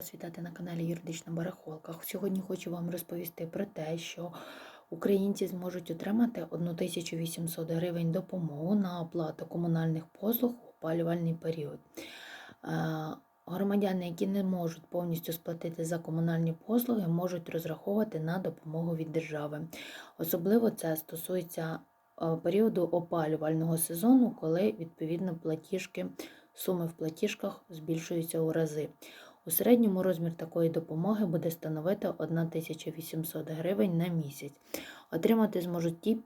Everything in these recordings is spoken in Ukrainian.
Вас Вітати на каналі Юридична Барахолка. Сьогодні хочу вам розповісти про те, що українці зможуть отримати 1800 гривень допомогу на оплату комунальних послуг у опалювальний період. Е, Громадяни, які не можуть повністю сплатити за комунальні послуги, можуть розраховувати на допомогу від держави. Особливо це стосується е, періоду опалювального сезону, коли відповідно платіжки, суми в платіжках збільшуються у рази. У середньому розмір такої допомоги буде становити 1800 гривень на місяць. Отримати зможуть ті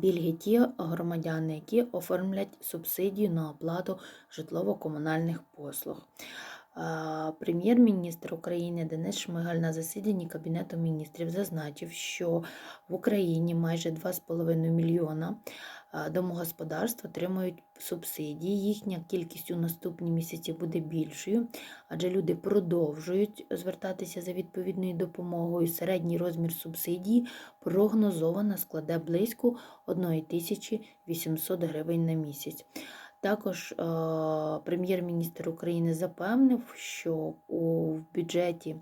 пільги ті громадяни, які оформлять субсидію на оплату житлово-комунальних послуг. Прем'єр-міністр України Денис Шмигаль на засіданні Кабінету міністрів зазначив, що в Україні майже 2,5 мільйона домогосподарств отримують субсидії. Їхня кількість у наступні місяці буде більшою, адже люди продовжують звертатися за відповідною допомогою. Середній розмір субсидії прогнозовано складе близько 1800 гривень на місяць. Також е, прем'єр-міністр України запевнив, що у бюджеті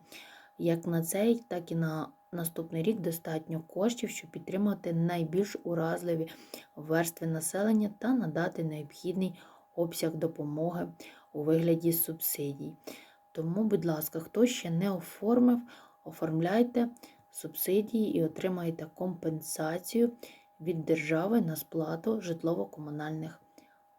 як на цей, так і на наступний рік достатньо коштів, щоб підтримати найбільш уразливі верстви населення та надати необхідний обсяг допомоги у вигляді субсидій. Тому, будь ласка, хто ще не оформив, оформляйте субсидії і отримаєте компенсацію від держави на сплату житлово-комунальних